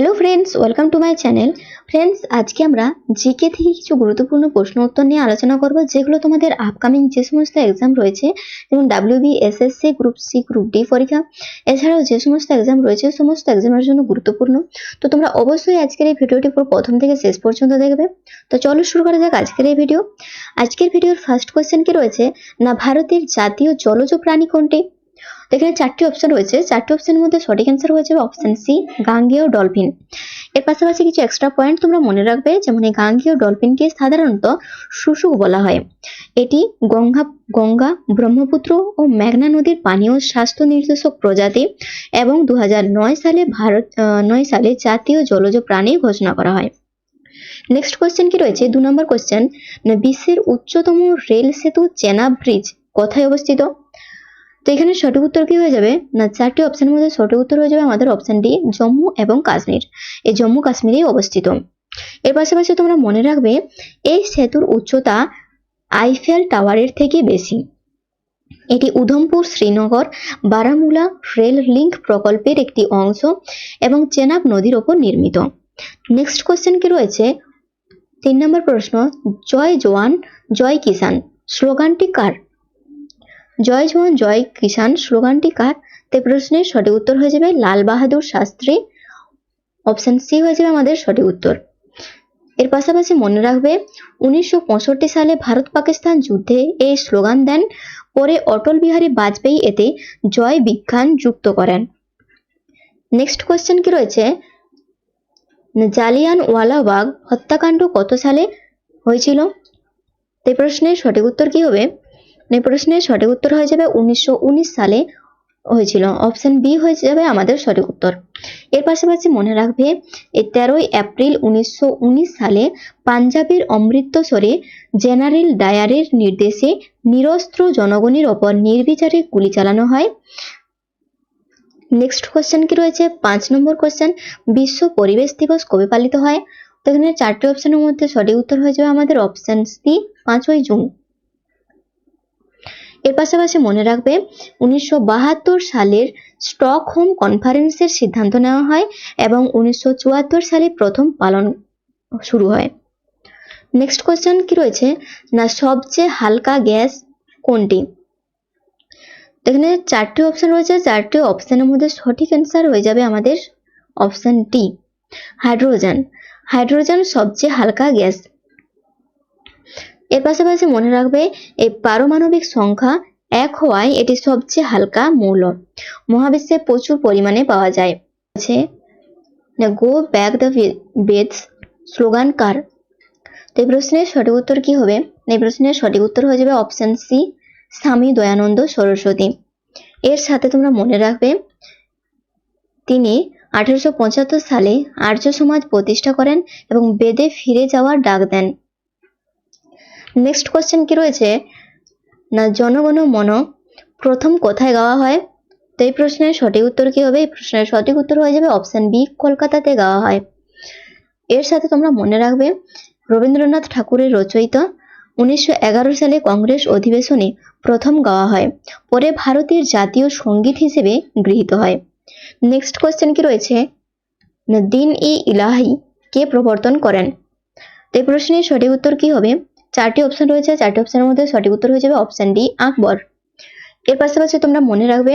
Hello friends, welcome to my channel. Friends, আজকে আমরা GK থেকে কিছু গুরুত্বপূর্ণ প্রশ্ন উত্তর নিয়ে আলোচনা করব, যেগুলো তোমাদের আপকামিং যে সমস্ত এক্সাম রয়েছে, যেমন WB SSC group C group D পরীক্ষা, এছাড়াও যে সমস্ত এক্সাম রয়েছে, সমস্ত এক্সামের জন্য গুরুত্বপূর্ণ। তো তোমরা অবশ্যই আজকের এই ভিডিওটি পুরো প্রথম থেকে শেষ পর্যন্ত দেখবে। তো চলো শুরু করা যাক আজকের এই ভিডিও। আজকের ভিডিওর ফার্স্ট কোয়েশ্চেন কি রয়েছে? না, ভারতের জাতীয় জলজ প্রাণী কোনটি? এখানে চারটি অপশন রয়েছে। চারটি অপশনের মধ্যে সঠিক অ্যান্সার হয়ে যাবে অপশন সি গাঙ্গেয় ডলফিন। এর পাশাপাশি কিছু এক্সট্রা পয়েন্ট তোমরা মনে রাখবে, যেমন এই গাঙ্গেয় ডলফিনকে সাধারণত শুশুক বলা হয়। এটি গঙ্গা গঙ্গা, ব্রহ্মপুত্র ও মেঘনা নদীর পানীয় স্বাস্থ্য নির্দেশক প্রজাতি এবং দু হাজার নয় সালে ভারত নয় সালে জাতীয় জলজ প্রাণী ঘোষণা করা হয়। নেক্সট কোয়েশ্চেন কি রয়েছে? দু নম্বর কোয়েশ্চেন বিশ্বের উচ্চতম রেল সেতু চেনাব ব্রিজ কোথায় অবস্থিত? তো এখানে সঠিক উত্তর কি হয়ে যাবে? না, চারটি অপশনের মধ্যে সঠিক উত্তর হয়ে যাবে আমাদের অপশন ডি জম্মু এবং কাশ্মীর। এই জম্মু কাশ্মীরেই অবস্থিত। এর পাশাপাশি তোমরা মনে রাখবে, এই সেতুর উচ্চতা আইফেল টাওয়ারের থেকে বেশি। এটি উধমপুর, শ্রীনগর, বারামুলা রেল লিঙ্ক প্রকল্পের একটি অংশ এবং চেনাব নদীর ওপর নির্মিত। নেক্সট কোশ্চেন কি রয়েছে? তিন নম্বর প্রশ্ন, জয় জওয়ান, জয় কিষান স্লোগানটি কার? জয় জওয়ান জয় কিষান স্লোগানটি কার? তে প্রশ্নের সঠিক উত্তর হয়ে যাবে লাল বাহাদুর শাস্ত্রী। অপশন সি হয়ে যাবে আমাদের সঠিক উত্তর। এর পাশাপাশি মনে রাখবে, উনিশশো পঁয়ষট্টি সালে ভারত পাকিস্তান যুদ্ধে এই স্লোগান দেন, পরে অটল বিহারী বাজপেয়ী এতে জয় বিজ্ঞান যুক্ত করেন। নেক্সট কোয়েশ্চেন কি রয়েছে? জালিয়ান ওয়ালাবাগ হত্যাকাণ্ড কত সালে হয়েছিল? এই প্রশ্নের সঠিক উত্তর কি হবে? এই প্রশ্নের সঠিক উত্তর হয়ে যাবে উনিশশো উনিশ সালে হয়েছিল। অপশন বি হয়ে যাবে আমাদের সঠিক উত্তর। এর পাশাপাশি মনে রাখবে, এই তেরোই এপ্রিল উনিশশো উনিশ সালে পাঞ্জাবের অমৃতসরে জেনারেল ডায়ারের নির্দেশে নিরস্ত্র জনগণের ওপর নির্বিচারে গুলি চালানো হয়। নেক্সট কোশ্চেন কি রয়েছে? পাঁচ নম্বর কোশ্চেন বিশ্ব পরিবেশ দিবস কবে পালিত হয়? তো এখানে চারটি অপশনের মধ্যে সঠিক উত্তর হয়ে যাবে আমাদের অপশন সি পাঁচই জুন। এর পাশাপাশি মনে রাখবে, উনিশশো বাহাত্তর সালের স্টকহোম কনফারেন্সের সিদ্ধান্ত নেওয়া হয় এবং উনিশশো চুয়াত্তর সালে প্রথম পালন শুরু হয়। নেক্সট কোয়েশ্চেন কি রয়েছে? না, সবচেয়ে হালকা গ্যাস কোনটি? এখানে চারটি অপশন রয়েছে, চারটি অপশনের মধ্যে সঠিক অ্যান্সার হয়ে যাবে আমাদের অপশন ডি হাইড্রোজেন হাইড্রোজেন সবচেয়ে হালকা গ্যাস এর পাশাপাশি মনে রাখবে, এই পারমাণবিক সংখ্যা এক হওয়ায় এটি সবচেয়ে হালকা মৌল। মহাবিশ্বে প্রচুর পরিমাণে পাওয়া যায়। আছে go back the Vedas slogan কার? এই প্রশ্নের সঠিক উত্তর কি হবে? এই প্রশ্নের সঠিক উত্তর হয়ে যাবে অপশন সি, স্বামী দয়ানন্দ সরস্বতী। এর সাথে তোমরা মনে রাখবে, তিনি আঠারোশো সালে আর্য সমাজ প্রতিষ্ঠা করেন এবং বেদে ফিরে যাওয়ার ডাক দেন। নেক্সট কোশ্চেন কি রয়েছে? না, জনগণ মন প্রথম কোথায় গাওয়া হয়? তো এই প্রশ্নের সঠিক উত্তর কি হবে? এই প্রশ্নের সঠিক উত্তর হয়ে যাবে অপশন বি কলকাতাতে গাওয়া হয়। এর সাথে তোমরা মনে রাখবে, রবীন্দ্রনাথ ঠাকুরের রচয়িত, উনিশশো এগারো সালে কংগ্রেস অধিবেশনে প্রথম গাওয়া হয়, পরে ভারতের জাতীয় সংগীত হিসেবে গৃহীত হয়। নেক্সট কোশ্চেন কি রয়েছে? দিন ই ইলাহি কে প্রবর্তন করেন? তো এই প্রশ্নের সঠিক উত্তর কি হবে? চারটি অপশন রয়েছে, চারটি অপশনের মধ্যে সঠিক উত্তর হয়ে যাবে অপশন ডি আকবর। এর পাশাপাশি তোমরা মনে রাখবে,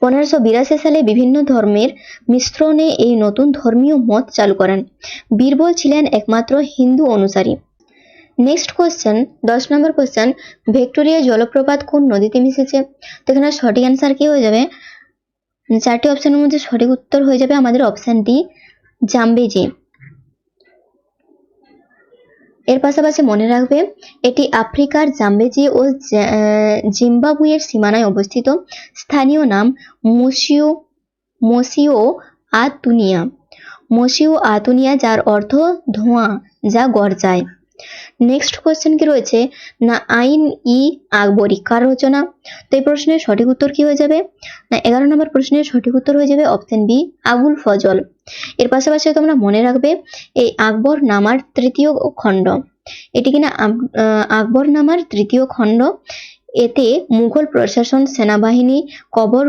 পনেরোশো বিরাশি সালে বিভিন্ন ধর্মের মিশ্রণে এই নতুন ধর্মীয় মত চালু করেন। বীরবল ছিলেন একমাত্র হিন্দু অনুসারী। নেক্সট কোশ্চেন দশ নম্বর কোশ্চেন ভিক্টোরিয়া জলপ্রপাত কোন নদীতে মিশেছে? তো এখানে সঠিক অ্যান্সার কি হয়ে যাবে? চারটি অপশনের মধ্যে সঠিক উত্তর হয়ে যাবে আমাদের অপশন ডি জাম্বেজি। এর পাশাপাশি মনে রাখবে, এটি আফ্রিকার জাম্বেজি ও জিম্বাবুয়ের সীমানায় অবস্থিত। স্থানীয় নাম মসিও মসিও আতুনিয়া। মসিও আতুনিয়া, যার অর্থ ধোঁয়া, যা গর্জায়। নেক্সট কোশ্চেন কি রয়েছে? না, আইন ই আকবরী। কার রচনা? তো এই প্রশ্নের সঠিক উত্তর কি হয়ে যাবে? না, এগারো নম্বর প্রশ্নের সঠিক উত্তর হয়ে যাবে অপশন বি আবুল ফজল। এর পাশাপাশি তোমরা মনে রাখবে, এই আকবর নামার তৃতীয় খণ্ড। এটি কিনা আকবর নামার তৃতীয় খণ্ড? এতে মুঘল প্রশাসন, সেনাবাহিনী, কবর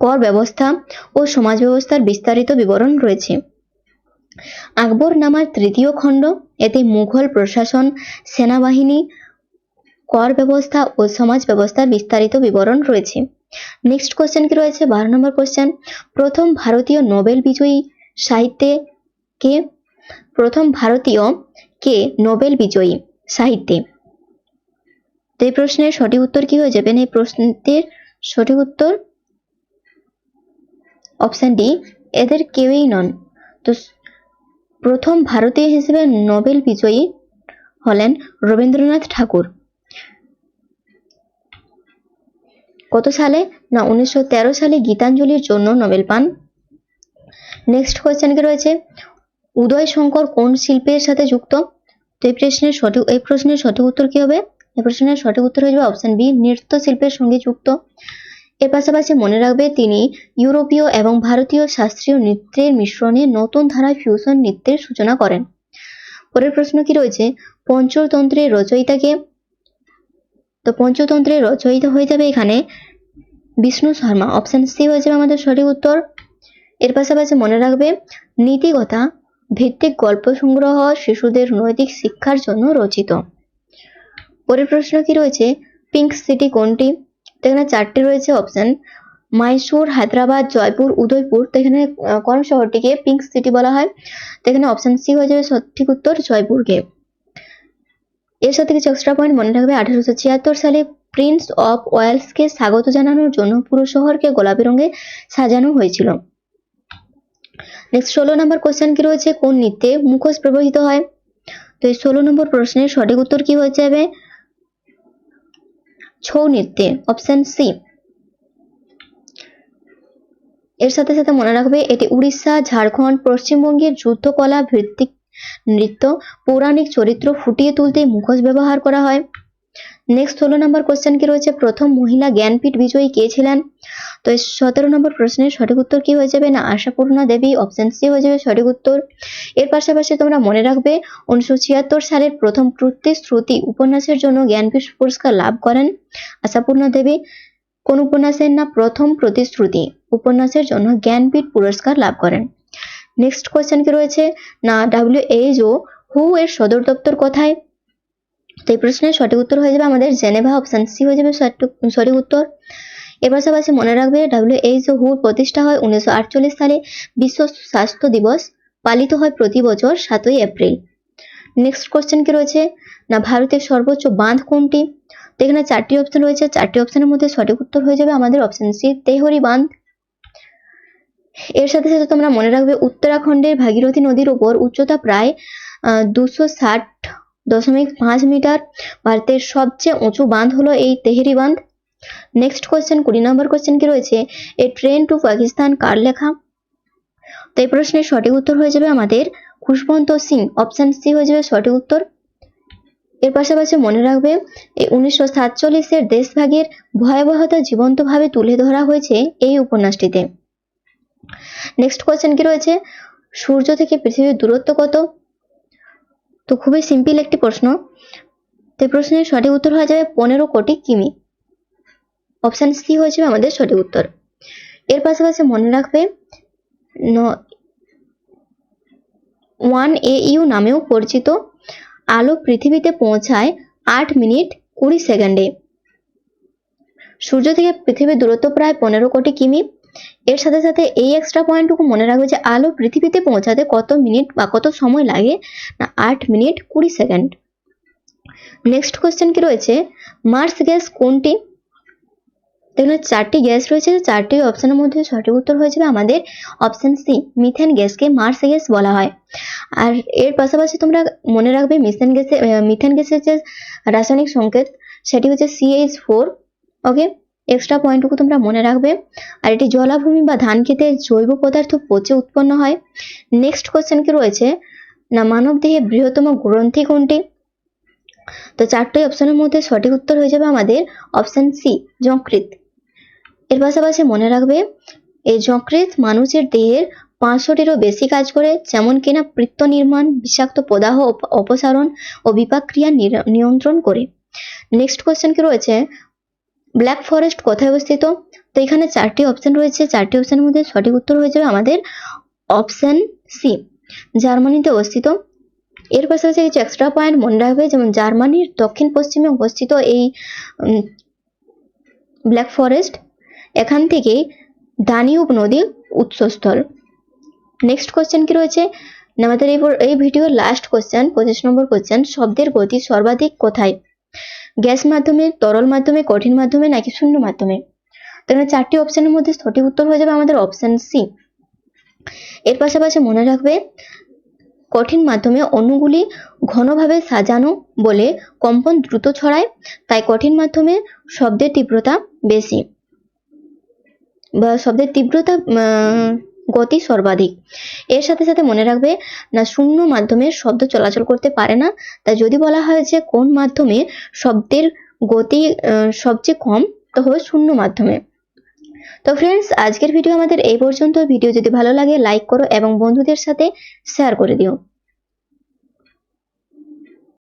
কর ব্যবস্থা ও সমাজ ব্যবস্থার বিস্তারিত বিবরণ রয়েছে। আকবর নামার তৃতীয় খণ্ড, এতে মুঘল প্রশাসন, সেনাবাহিনী, কর ব্যবস্থা ও সমাজ ব্যবস্থার বিস্তারিত বিবরণ রয়েছে। নেক্সট কোশ্চেন কি রয়েছে? বারো নম্বর কোশ্চেন প্রথম ভারতীয় নোবেল বিজয়ী সাহিত্যে কে? প্রথম ভারতীয় কে নোবেল বিজয়ী সাহিত্যে? তো এই প্রশ্নের সঠিক উত্তর কি হয়ে যাবে? এই প্রশ্নের সঠিক উত্তর অপশন ডি এদের কেউই নন। তো প্রথম ভারতীয় হিসেবে নোবেল বিজয়ী হলেন রবীন্দ্রনাথ ঠাকুর। কত সালে? না, উনিশশো তেরো সালে গীতাঞ্জলির জন্য নোবেল পান। নেক্সট কোয়েশ্চেন কি রয়েছে? উদয় শঙ্কর কোন শিল্পের সাথে যুক্ত? তো এই প্রশ্নের সঠিক, এই প্রশ্নের সঠিক উত্তর কি হবে? এই প্রশ্নের সঠিক উত্তর হয়ে যাবে অপশন বি নৃত্য শিল্পের সঙ্গে যুক্ত। এর পাশাপাশি মনে রাখবে তিনি ইউরোপীয় এবং ভারতীয় শাস্ত্রীয় নৃত্যের মিশ্রণে নতুন ধারায় ফিউশন নৃত্যের সূচনা করেন। পরের প্রশ্ন কি রয়েছে? পঞ্চতন্ত্রের রচয়িতাকে তো পঞ্চতন্ত্রের রচয়িতা হয়ে যাবে এখানে বিষ্ণু শর্মা। অপশন সি হয়ে যাবে আমাদের সঠিক উত্তর। এর পাশাপাশি মনে রাখবে, নীতিকথা, ভিত্তিক গল্প সংগ্রহ, শিশুদের নৈতিক শিক্ষার জন্য রচিত। পরের প্রশ্ন কি রয়েছে? পিঙ্ক সিটি কোনটি? তো এখানে চারটি রয়েছে অপশন মাইসুর হায়দ্রাবাদ জয়পুর উদয়পুর তো এখানে কোন শহরটিকে পিঙ্ক সিটি বলা হয়? তো এখানে অপশন সি হয়ে যাবে সঠিক উত্তর জয়পুরকে। এর সাথে কিছু এক্সট্রা পয়েন্ট মনে রাখবে। আঠারোশো ছিয়াত্তর সালে প্রিন্স অফ ওয়েলসকে স্বাগত জানানোর জন্য পুরো শহরকে গোলাপি রঙে সাজানো হয়েছিল। নেক্সট ষোলো নম্বর কোশ্চেন কি রয়েছে? কোন নৃত্যে মুখোশ ব্যবহৃত হয়? তো এই ষোলো নম্বর প্রশ্নের সঠিক উত্তর কি হয়ে যাবে? ছৌ নৃত্যে অপশন সি এর সাথে সাথে মনে রাখবে, এটি উড়িষ্যা, ঝাড়খণ্ড, পশ্চিমবঙ্গের যুদ্ধকলা ভিত্তিক নৃত্য, পৌরাণিক চরিত্র ফুটিয়ে তুলতে মুখোশ ব্যবহার করা হয়। নেক্সট ষোলো নম্বর কোশ্চেন কি রয়েছে? প্রথম মহিলা জ্ঞানপীঠ বিজয়ী কে ছিলেন? তো সতেরো নম্বর প্রশ্নের সঠিক উত্তর কি হয়ে যাবে? না, আশাপূর্ণা দেবী অপশন সি হয়ে যাবে সঠিক উত্তর। এর পাশাপাশি তোমরা মনে রাখবে, উনিশশো ছিয়াত্তর সালের প্রথম প্রতিশ্রুতি উপন্যাসের জন্য জ্ঞানপীঠ পুরস্কার লাভ করেন আশাপূর্ণা দেবী। কোন উপন্যাসের না, প্রথম প্রতিশ্রুতি উপন্যাসের জন্য জ্ঞানপীঠ পুরস্কার লাভ করেন। নেক্সট কোয়েশ্চেন কি রয়েছে? না ডাব্লিউএইচও হু এর সদর দপ্তর কোথায়? তো এই প্রশ্নের সঠিক উত্তর হয়ে যাবে আমাদের জেনেভা অপশন সি হয়ে যাবে সঠিক- উত্তর। এর পাশাপাশি মনে রাখবে ডাব্লিউএইচও হু প্রতিষ্ঠা হয় উনিশশো আটচল্লিশ সালে। বিশ্ব স্বাস্থ্য দিবস পালিত হয় প্রতি বছর সাতই এপ্রিল। নেক্সট কোশ্চেন কি রয়েছে? না, ভারতের সর্বোচ্চ বাঁধ কোনটি? তো এখানে চারটি অপশন রয়েছে, চারটি অপশনের মধ্যে সঠিক উত্তর হয়ে যাবে আমাদের অপশন সি তেহরি বাঁধ। এর সাথে সাথে তোমরা মনে রাখবে উত্তরাখণ্ডের ভাগীরথী নদীর উপর উচ্চতা প্রায় দুশো ষাট দশমিক পাঁচ মিটার। ভারতের সবচেয়ে উঁচু বাঁধ হলো এই তেহেরি বাঁধ। নেক্সট কোয়েশ্চেন কুড়ি নম্বর কোয়েশ্চেন কি রয়েছে? এ ট্রেন টু পাকিস্তান কার লেখা? তো এই প্রশ্নের সঠিক উত্তর হয়ে যাবে আমাদের খুশবন্ত সিং। অপশন সি হয়ে যাবে সঠিক উত্তর। এর পাশাপাশি মনে রাখবে, এই উনিশশো সাতচল্লিশের দেশভাগের ভয়াবহতা জীবন্তভাবে তুলে ধরা হয়েছে এই উপন্যাসটিতে। নেক্সট কোয়েশ্চেন কি রয়েছে? সূর্য থেকে পৃথিবীর দূরত্ব কত? তো খুবই সিম্পল একটি প্রশ্ন। তো প্রশ্নের সঠিক উত্তর হয়ে যাবে পনেরো কোটি কিমি। অপশন সি হয়ে যাবে আমাদের সঠিক উত্তর। এর পাশাপাশি মনে রাখবে ওয়ান এ ইউ নামেও পরিচিত। আলো পৃথিবীতে পৌঁছায় আট মিনিট কুড়ি সেকেন্ডে। সূর্য থেকে পৃথিবীর দূরত্ব প্রায় পনেরো কোটি কিমি। এর সাথে সাথে এই এক্সট্রা পয়েন্টটুকু মনে রাখবে যে আলো পৃথিবীতে পৌঁছাতে কত মিনিট বা কত সময় লাগে? না, আট মিনিট কুড়ি সেকেন্ড নেক্সট কোয়েশ্চেন কি রয়েছে? মার্স গ্যাস কোনটি? দেখুন, চারটি গ্যাস রয়েছে, চারটি অপশনের মধ্যে সঠিক উত্তর হয়ে যাবে আমাদের অপশন সি মিথেন গ্যাসকে মার্স গ্যাস বলা হয়। আর এর পাশাপাশি তোমরা মনে রাখবে মিথেন গ্যাসে মিথেন গ্যাসের যে রাসায়নিক সংকেত, সেটি হচ্ছে সিএইচ ফোর ওকে এক্সট্রা পয়েন্টটুকু তোমরা মনে রাখবে। আর এটি জলাভূমি বা ধান খেতে জৈব পদার্থ পচে উৎপন্ন হয়। নেক্সট কোশ্চেন কি রয়েছে? না, মানব দেহে বৃহত্তম গ্রন্থি কোনটি? তো চারটি অপশনের মধ্যে সঠিক উত্তর হয়ে যাবে আমাদের অপশন সি যকৃত এর পাশাপাশি মনে রাখবে, এই যকৃত মানুষের দেহের পাঁচশোটিরও বেশি কাজ করে, যেমন কিনা বৃত্ত নির্মাণ, বিষাক্ত প্রদাহ অপসারণ ও বিপাক ক্রিয়া নিয়ন্ত্রণ করে। নেক্সট কোয়েশ্চেন কি রয়েছে? ব্ল্যাক ফরেস্ট কোথায় অবস্থিত? তো এখানে চারটি অপশন রয়েছে। চারটি অপশনের মধ্যে সঠিক উত্তর হয়ে যাবে আমাদের অপশন সি জার্মানিতে অবস্থিত। এর পাশাপাশি কিছু এক্সট্রা পয়েন্ট মনে রাখবে, যেমন জার্মানির দক্ষিণ পশ্চিমে অবস্থিত এই ব্ল্যাক ফরেস্ট এখান থেকেই দানিউব নদীর উৎসস্থল। নেক্সট কোশ্চেন কি রয়েছে? আমাদের এই ভিডিওর লাস্ট কোশ্চেন পঁচিশ নম্বর কোশ্চেন শব্দের গতি সর্বাধিক কোথায়? গ্যাস মাধ্যমে, তরল মাধ্যমে, কঠিন মাধ্যমে নাকি শূন্য মাধ্যমে? তো এখানে চারটি অপশনের মধ্যে সঠিক উত্তর হয়ে যাবে আমাদের অপশন সি এর পাশাপাশি মনে রাখবে, কঠিন মাধ্যমে অণুগুলি ঘনভাবে সাজানো বলে কম্পন দ্রুত ছড়ায়, তাই কঠিন মাধ্যমে শব্দের তীব্রতা বেশি। বা শব্দের তীব্রতা গতি সর্বাধিক। এর সাথে সাথে মনে রাখবে, না, শূন্য মাধ্যমে শব্দ চলাচল করতে পারে না। তাই যদি বলা হয় যে কোন মাধ্যমে শব্দের গতি সবচেয়ে কম, তো হবে শূন্য মাধ্যমে। তো ফ্রেন্ডস আজকের ভিডিও আমাদের এই পর্যন্ত। ভিডিও যদি ভালো লাগে লাইক করো এবং বন্ধুদের সাথে শেয়ার করে দিও।